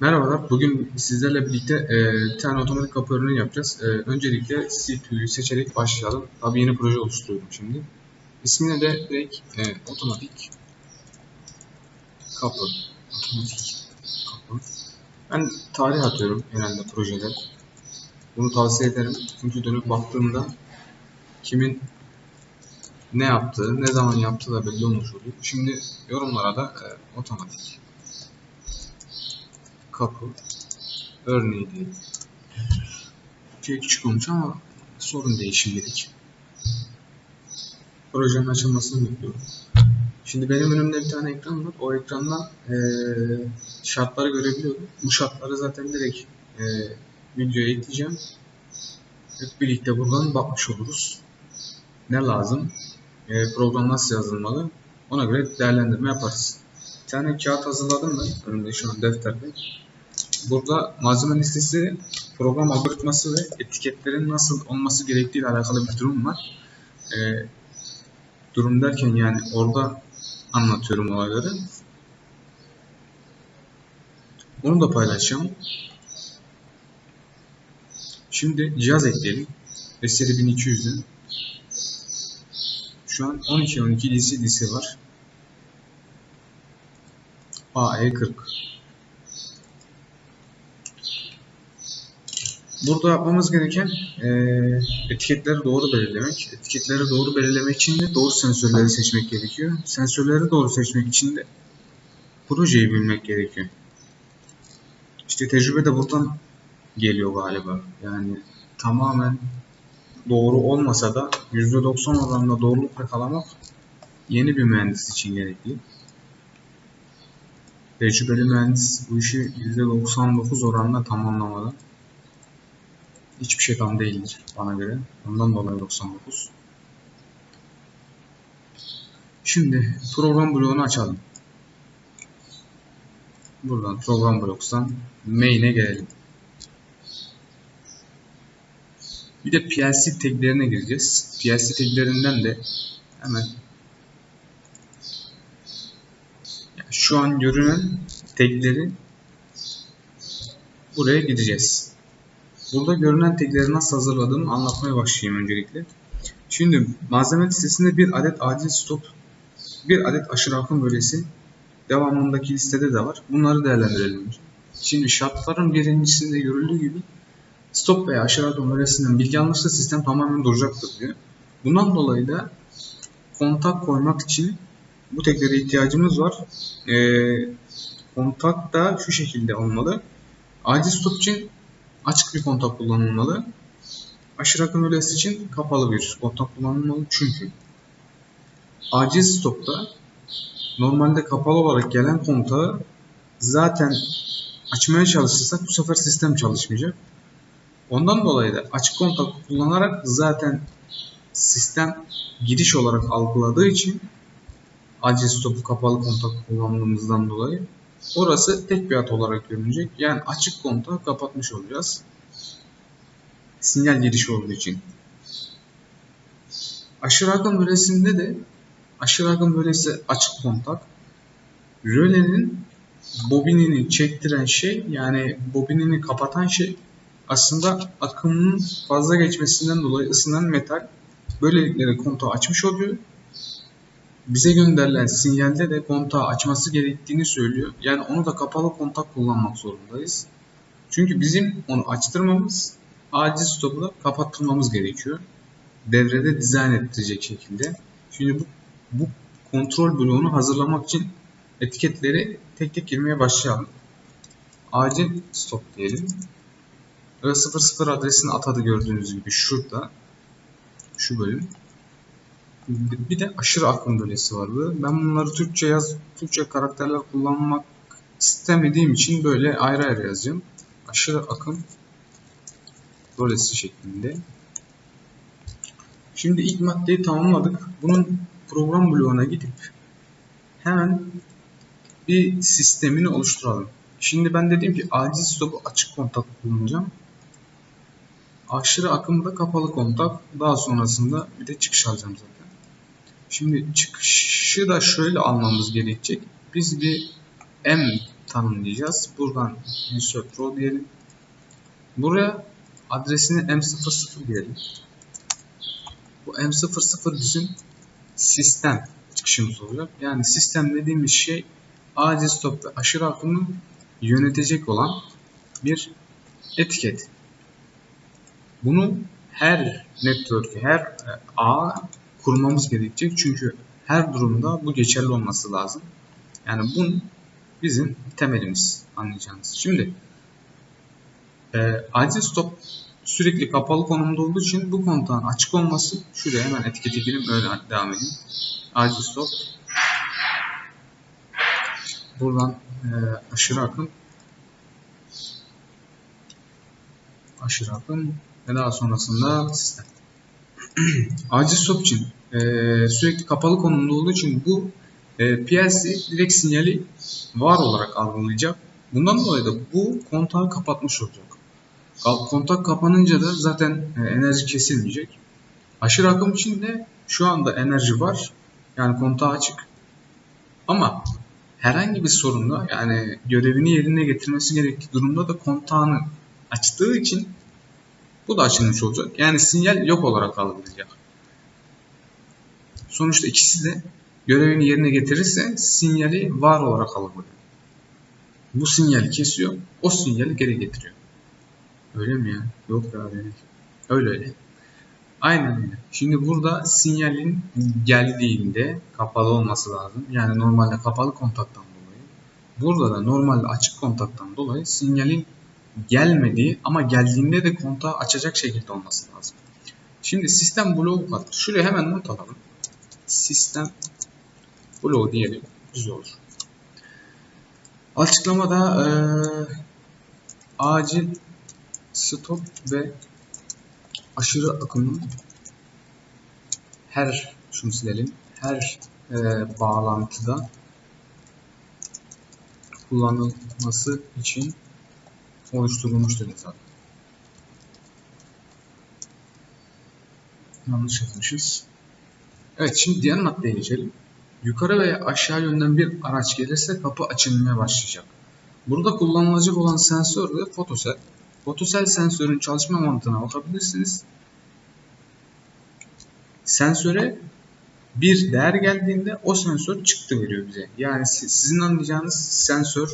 Merhabalar. Bugün sizlerle birlikte e, bir tane otomatik kapı örneği yapacağız. E, öncelikle CPU'yu seçerek başlayalım. Tabii yeni proje oluşturuyorum şimdi. İsmine de direkt e, otomatik kapı. Otomatik kapı. Ben tarih atıyorum genelde projede. Bunu tavsiye ederim. Çünkü dönüp baktığımda kimin ne yaptığı, ne zaman yaptığı da belli olmuş oluyor. Şimdi yorumlara da e, otomatik kapı örneği diye. Şey küçük olmuş ama sorun değil şimdilik. Projenin açılmasını bekliyorum. Şimdi benim önümde bir tane ekran var. O ekrandan e, şartları görebiliyorum. Bu şartları zaten direkt e, videoya ekleyeceğim. Hep birlikte buradan bakmış oluruz. Ne lazım? E, program nasıl yazılmalı? Ona göre değerlendirme yaparız. Bir tane kağıt hazırladım ben. Önümde şu an defterde. Burada malzeme listesi, program algoritması ve etiketlerin nasıl olması gerektiği ile alakalı bir durum var. E, durum derken yani orada anlatıyorum olayları. Onu da paylaşacağım. Şimdi cihaz ekleyelim. SR 1200'den. Şu an 12-12 DC DC var. AE40. Burada yapmamız gereken e, etiketleri doğru belirlemek. Etiketleri doğru belirlemek için de doğru sensörleri seçmek gerekiyor. Sensörleri doğru seçmek için de projeyi bilmek gerekiyor. İşte tecrübe de buradan geliyor galiba. Yani tamamen doğru olmasa da %90 oranında doğruluk yakalamak yeni bir mühendis için gerekli. Tecrübeli mühendis bu işi %99 oranında tamamlamalı. Hiçbir şey tam değildir bana göre. Ondan dolayı 99. Şimdi program bloğunu açalım. Buradan program bloktan main'e gelelim. Bir de PLC taglerine gireceğiz. PLC taglerinden de hemen şu an görünen tagleri buraya gideceğiz. Burada görünen tagleri nasıl hazırladığımı anlatmaya başlayayım öncelikle. Şimdi malzeme listesinde bir adet acil stop, bir adet aşırı akım bölgesi devamındaki listede de var. Bunları değerlendirelim. Şimdi şartların birincisinde görüldüğü gibi stop veya aşırı akım bölgesinden bilgi alınırsa sistem tamamen duracaktır diyor. Bundan dolayı da kontak koymak için bu teklere ihtiyacımız var. Ee, kontak da şu şekilde olmalı. Acil stop için açık bir kontak kullanılmalı. Aşırı akım öylesi için kapalı bir kontak kullanılmalı. Çünkü acil stopta normalde kapalı olarak gelen kontağı zaten açmaya çalışırsak bu sefer sistem çalışmayacak. Ondan dolayı da açık kontak kullanarak zaten sistem giriş olarak algıladığı için acil stopu kapalı kontak kullandığımızdan dolayı orası tek bir hat olarak görünecek. Yani açık kontağı kapatmış olacağız. Sinyal girişi olduğu için. Aşırı akım bölgesinde de aşırı akım bölgesi açık kontak. Rölenin bobinini çektiren şey yani bobinini kapatan şey aslında akımın fazla geçmesinden dolayı ısınan metal böylelikle kontağı açmış oluyor. Bize gönderilen sinyalde de kontağı açması gerektiğini söylüyor. Yani onu da kapalı kontak kullanmak zorundayız. Çünkü bizim onu açtırmamız, acil stopu da kapattırmamız gerekiyor. Devrede dizayn ettirecek şekilde. Şimdi bu, bu kontrol bloğunu hazırlamak için etiketleri tek tek girmeye başlayalım. Acil stop diyelim. Ve 00 adresini atadı gördüğünüz gibi şurada. Şu bölüm. Bir de aşırı akım bölgesi vardı. Ben bunları Türkçe yaz, Türkçe karakterler kullanmak istemediğim için böyle ayrı ayrı yazacağım. Aşırı akım bölgesi şeklinde. Şimdi ilk maddeyi tamamladık. Bunun program bloğuna gidip hemen bir sistemini oluşturalım. Şimdi ben dedim ki acil stopu açık kontak kullanacağım. Aşırı akımda kapalı kontak. Daha sonrasında bir de çıkış alacağım zaten. Şimdi çıkışı da şöyle almamız gerekecek. Biz bir M tanımlayacağız. Buradan insert row diyelim. Buraya adresini M00 diyelim. Bu M00 bizim sistem çıkışımız olacak. Yani sistem dediğimiz şey acil stop ve aşırı akımı yönetecek olan bir etiket. Bunu her network'e, her e, ağ kurmamız gerekecek. Çünkü her durumda bu geçerli olması lazım. Yani bu bizim temelimiz anlayacağınız. Şimdi e, acil stop sürekli kapalı konumda olduğu için bu kontağın açık olması şuraya hemen etiket edelim öyle devam edeyim. Acil stop buradan e, aşırı akım aşırı akım ve daha sonrasında sistem. Acil stop için e, sürekli kapalı konumda olduğu için bu e, PLC direkt sinyali var olarak algılayacak. Bundan dolayı da bu kontağı kapatmış olacak. Kontak kapanınca da zaten e, enerji kesilmeyecek. Aşırı akım için de şu anda enerji var. Yani kontağı açık. Ama herhangi bir sorunda yani görevini yerine getirmesi gerektiği durumda da kontağını açtığı için bu da açılmış olacak. Yani sinyal yok olarak algılayacak. Sonuçta ikisi de görevini yerine getirirse sinyali var olarak algılıyor. Bu sinyali kesiyor, o sinyali geri getiriyor. Öyle mi ya? Yok ya değil. Öyle öyle. Aynen öyle. Şimdi burada sinyalin geldiğinde kapalı olması lazım. Yani normalde kapalı kontaktan dolayı. Burada da normalde açık kontaktan dolayı sinyalin gelmediği ama geldiğinde de kontağı açacak şekilde olması lazım. Şimdi sistem bloğu var. Şuraya hemen not alalım. Sistem bloğu diyelim. Güzel olur. Açıklamada eee acil stop ve aşırı akımın her şunu silelim her e, bağlantıda kullanılması için oluşturulmuştur zaten. Yanlış yazmışız. Evet şimdi diğer maddeye geçelim. Yukarı veya aşağı yönden bir araç gelirse kapı açılmaya başlayacak. Burada kullanılacak olan sensör de fotosel. Fotosel sensörün çalışma mantığına bakabilirsiniz. Sensöre bir değer geldiğinde o sensör çıktı veriyor bize. Yani si- sizin anlayacağınız sensör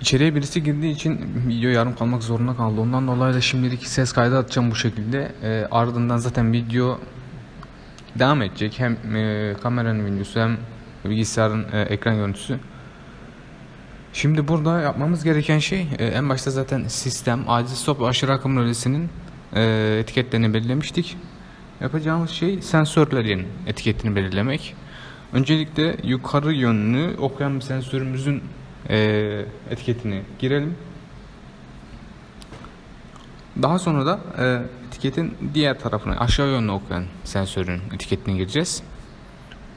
İçeriye birisi girdiği için video yarım kalmak zorunda kaldı. Ondan dolayı da şimdilik ses kaydı atacağım bu şekilde. Ee, ardından zaten video devam edecek. Hem e, kameranın videosu hem bilgisayarın e, ekran görüntüsü. Şimdi burada yapmamız gereken şey e, en başta zaten sistem, acil stop aşırı akım rönesinin e, etiketlerini belirlemiştik. Yapacağımız şey sensörlerin etiketini belirlemek. Öncelikle yukarı yönlü okuyan bir sensörümüzün e, etiketini girelim. Daha sonra da e, etiketin diğer tarafına aşağı yönlü okuyan sensörün etiketini gireceğiz.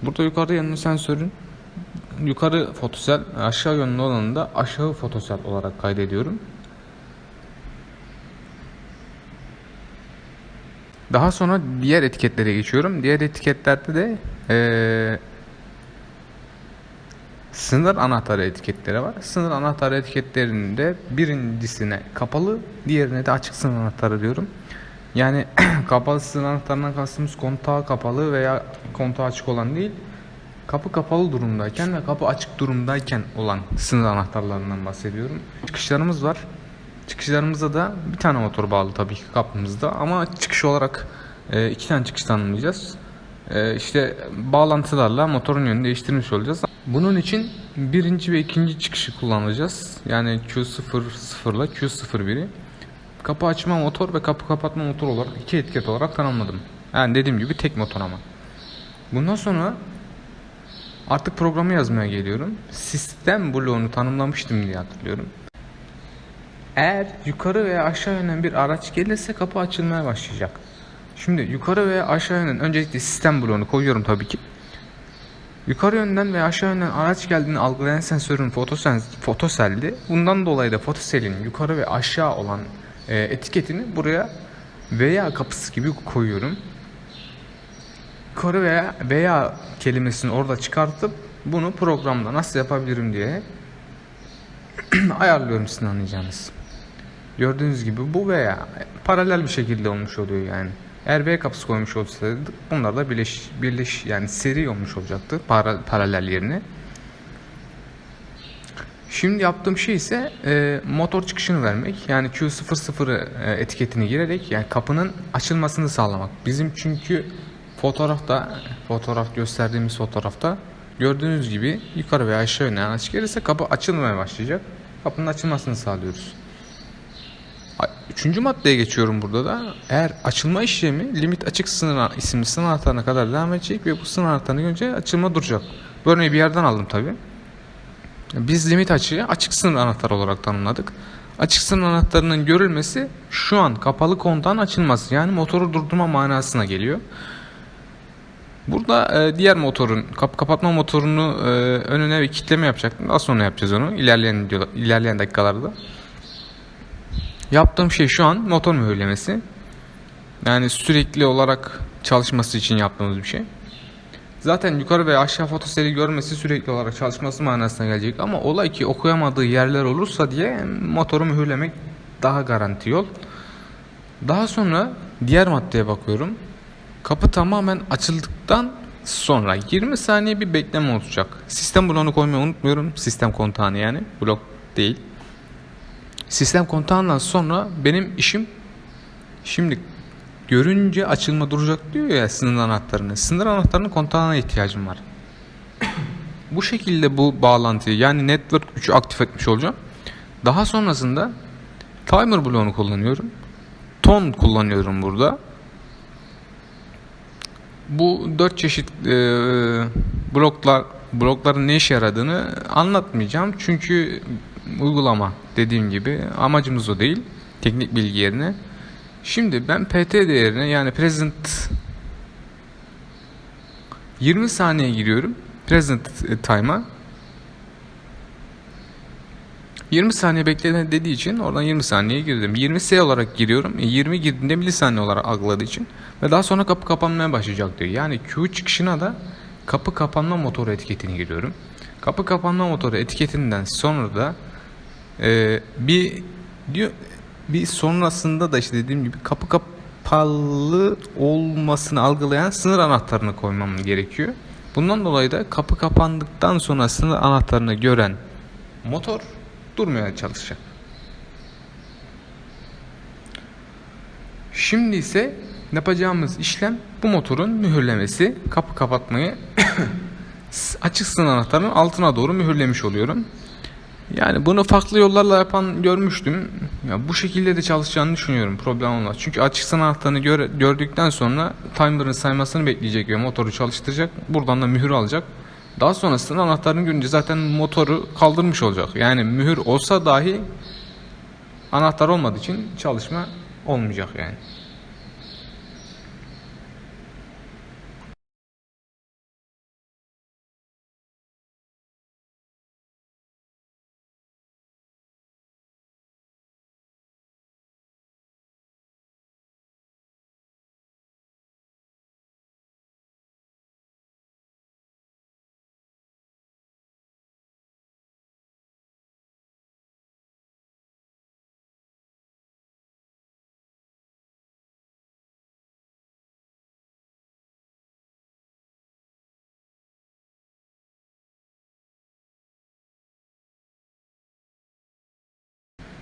Burada yukarı yönlü sensörün yukarı fotosel aşağı yönlü olanı da aşağı fotosel olarak kaydediyorum. Daha sonra diğer etiketlere geçiyorum. Diğer etiketlerde de eee sınır anahtarı etiketleri var. Sınır anahtarı etiketlerinde birincisine kapalı, diğerine de açık sınır anahtarı diyorum. Yani kapalı sınır anahtarından kastımız kontağı kapalı veya kontağı açık olan değil. Kapı kapalı durumdayken ve kapı açık durumdayken olan sınır anahtarlarından bahsediyorum. Çıkışlarımız var. Çıkışlarımızda da bir tane motor bağlı tabii ki kapımızda ama çıkış olarak e, iki tane çıkış tanımlayacağız. E, işte bağlantılarla motorun yönünü değiştirmiş olacağız. Bunun için birinci ve ikinci çıkışı kullanacağız. Yani Q00 ile Q01'i. Kapı açma motor ve kapı kapatma motor olarak iki etiket olarak tanımladım. Yani dediğim gibi tek motor ama. Bundan sonra artık programı yazmaya geliyorum. Sistem bloğunu tanımlamıştım diye hatırlıyorum. Eğer yukarı veya aşağı yönden bir araç gelirse kapı açılmaya başlayacak. Şimdi yukarı veya aşağı yönden öncelikle sistem bloğunu koyuyorum tabii ki. Yukarı yönden ve aşağı yönden araç geldiğini algılayan sensörün fotosens fotoseldi. Bundan dolayı da fotoselin yukarı ve aşağı olan e, etiketini buraya veya kapısı gibi koyuyorum. Yukarı veya veya kelimesini orada çıkartıp bunu programda nasıl yapabilirim diye ayarlıyorum sizin anlayacağınız. Gördüğünüz gibi bu veya paralel bir şekilde olmuş oluyor yani. Eğer V kapısı koymuş olsaydık bunlar da birleş, birleş yani seri olmuş olacaktı para, paralel yerine. Şimdi yaptığım şey ise e, motor çıkışını vermek. Yani Q00 e, etiketini girerek yani kapının açılmasını sağlamak. Bizim çünkü fotoğrafta fotoğraf gösterdiğimiz fotoğrafta gördüğünüz gibi yukarı veya aşağı yöne araç gelirse kapı açılmaya başlayacak. Kapının açılmasını sağlıyoruz. Üçüncü maddeye geçiyorum burada da. Eğer açılma işlemi limit açık sınır isimli sınır anahtarına kadar devam edecek ve bu sınır anahtarını görünce açılma duracak. Bu örneği bir yerden aldım tabi. Biz limit açığı açık sınır anahtar olarak tanımladık. Açık sınır anahtarının görülmesi şu an kapalı kontağın açılması yani motoru durdurma manasına geliyor. Burada e, diğer motorun kapı kapatma motorunu e, önüne bir kitleme yapacaktım. Daha sonra yapacağız onu ilerleyen ilerleyen dakikalarda. Yaptığım şey şu an motor mühürlemesi. Yani sürekli olarak çalışması için yaptığımız bir şey. Zaten yukarı ve aşağı fotoseri görmesi sürekli olarak çalışması manasına gelecek ama olay ki okuyamadığı yerler olursa diye motoru mühürlemek daha garanti yol. Daha sonra diğer maddeye bakıyorum. Kapı tamamen açıldıktan sonra 20 saniye bir bekleme olacak. Sistem bloğunu koymayı unutmuyorum. Sistem kontağını yani. Blok değil. Sistem kontağından sonra benim işim şimdi görünce açılma duracak diyor ya sınır anahtarını. Sınır anahtarının kontağına ihtiyacım var. bu şekilde bu bağlantıyı yani network 3'ü aktif etmiş olacağım. Daha sonrasında timer bloğunu kullanıyorum. Ton kullanıyorum burada. Bu dört çeşit e, bloklar blokların ne işe yaradığını anlatmayacağım. Çünkü uygulama dediğim gibi amacımız o değil. Teknik bilgi yerine. Şimdi ben PT değerine yani present 20 saniye giriyorum. Present time'a 20 saniye beklenen dediği için oradan 20 saniye girdim. 20 S olarak giriyorum. E, 20 girdiğinde milisaniye olarak algıladığı için. Ve daha sonra kapı kapanmaya başlayacak diyor. Yani Q çıkışına da kapı kapanma motoru etiketini giriyorum. Kapı kapanma motoru etiketinden sonra da e, bir diyor bir sonrasında da işte dediğim gibi kapı kapalı olmasını algılayan sınır anahtarını koymam gerekiyor. Bundan dolayı da kapı kapandıktan sonra sınır anahtarını gören motor durmaya çalışacak. Şimdi ise yapacağımız işlem bu motorun mühürlemesi. Kapı kapatmayı açık sınır anahtarının altına doğru mühürlemiş oluyorum. Yani bunu farklı yollarla yapan görmüştüm. Ya bu şekilde de çalışacağını düşünüyorum. Problem olmaz. Çünkü açık sınır anahtarını gör, gördükten sonra timer'ın saymasını bekleyecek ve motoru çalıştıracak. Buradan da mühür alacak. Daha sonrasında anahtarını görünce zaten motoru kaldırmış olacak. Yani mühür olsa dahi anahtar olmadığı için çalışma olmayacak yani.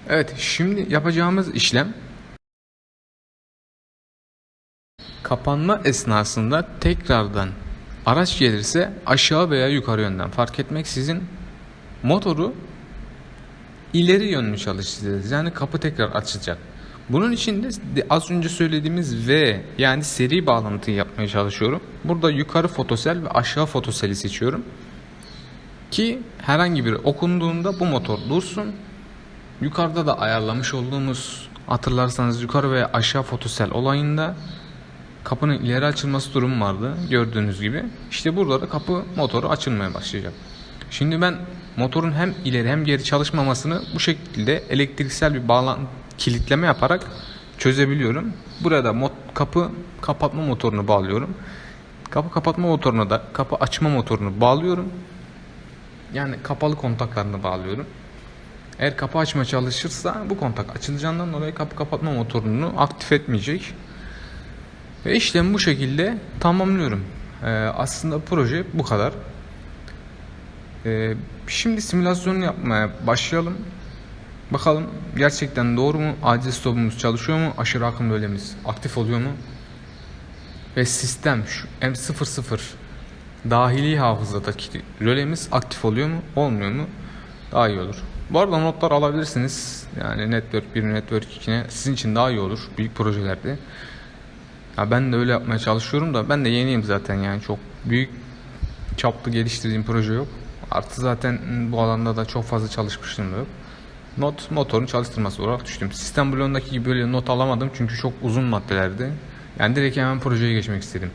Evet, şimdi yapacağımız işlem kapanma esnasında tekrardan araç gelirse aşağı veya yukarı yönden fark etmeksizin motoru ileri yönlü çalıştıracağız. Yani kapı tekrar açılacak. Bunun için de az önce söylediğimiz V yani seri bağlantıyı yapmaya çalışıyorum. Burada yukarı fotosel ve aşağı fotoseli seçiyorum. Ki herhangi biri okunduğunda bu motor dursun Yukarıda da ayarlamış olduğumuz hatırlarsanız yukarı ve aşağı fotosel olayında kapının ileri açılması durumu vardı gördüğünüz gibi. İşte burada da kapı motoru açılmaya başlayacak. Şimdi ben motorun hem ileri hem geri çalışmamasını bu şekilde elektriksel bir bağlantı kilitleme yaparak çözebiliyorum. Buraya da mot- kapı kapatma motorunu bağlıyorum. Kapı kapatma motoruna da kapı açma motorunu bağlıyorum. Yani kapalı kontaklarını bağlıyorum. Eğer kapı açma çalışırsa bu kontak açılacağından dolayı kapı kapatma motorunu aktif etmeyecek. Ve işlemi bu şekilde tamamlıyorum. Ee, aslında proje bu kadar. Ee, şimdi simülasyonu yapmaya başlayalım. Bakalım gerçekten doğru mu? Acil stopumuz çalışıyor mu? Aşırı akım bölgemiz aktif oluyor mu? Ve sistem şu M00 dahili hafızadaki rölemiz aktif oluyor mu? Olmuyor mu? Daha iyi olur. Bu arada notlar alabilirsiniz. Yani Network 1, Network 2'ne sizin için daha iyi olur büyük projelerde. Ya ben de öyle yapmaya çalışıyorum da ben de yeniyim zaten yani çok büyük çaplı geliştirdiğim proje yok. Artı zaten bu alanda da çok fazla çalışmıştım da yok. Not motorun çalıştırması olarak düştüm. Sistem bloğundaki gibi böyle not alamadım çünkü çok uzun maddelerdi. Yani direkt hemen projeye geçmek istedim.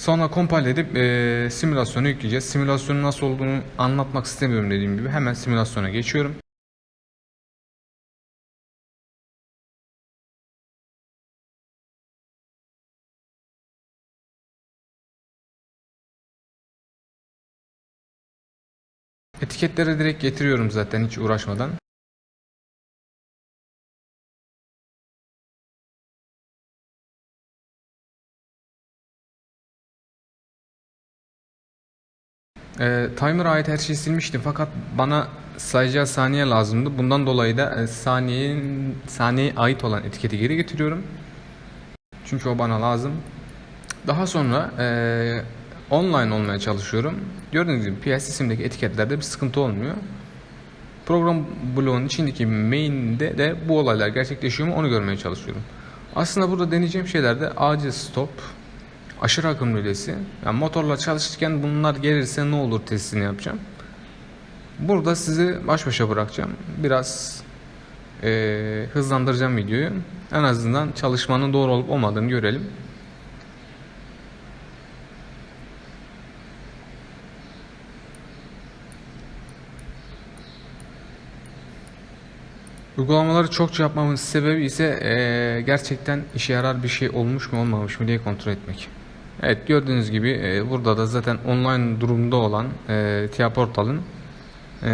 Sonra compile edip eee simülasyonu yükleyeceğiz. Simülasyonun nasıl olduğunu anlatmak istemiyorum dediğim gibi. Hemen simülasyona geçiyorum. Etiketlere direkt getiriyorum zaten hiç uğraşmadan. Ee, timer'a ait her şeyi silmiştim fakat bana sayacağı saniye lazımdı. Bundan dolayı da e, saniyenin saniyeye ait olan etiketi geri getiriyorum. Çünkü o bana lazım. Daha sonra e, online olmaya çalışıyorum. Gördüğünüz gibi PLC simdeki etiketlerde bir sıkıntı olmuyor. Program bloğunun içindeki main'de de bu olaylar gerçekleşiyor mu onu görmeye çalışıyorum. Aslında burada deneyeceğim şeyler de acil stop, aşırı akım rölesi. Yani motorla çalışırken bunlar gelirse ne olur testini yapacağım. Burada sizi baş başa bırakacağım. Biraz eee, hızlandıracağım videoyu. En azından çalışmanın doğru olup olmadığını görelim. Uygulamaları çokça yapmamın sebebi ise eee, gerçekten işe yarar bir şey olmuş mu olmamış mı diye kontrol etmek. Evet gördüğünüz gibi eee, burada da zaten online durumda olan eee TIA Portal'ın eee,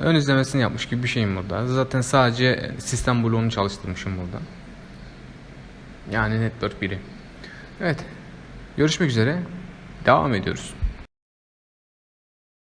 ön izlemesini yapmış gibi bir şeyim burada. Zaten sadece sistem bloğunu çalıştırmışım burada. Yani Network 1'i. Evet görüşmek üzere devam ediyoruz.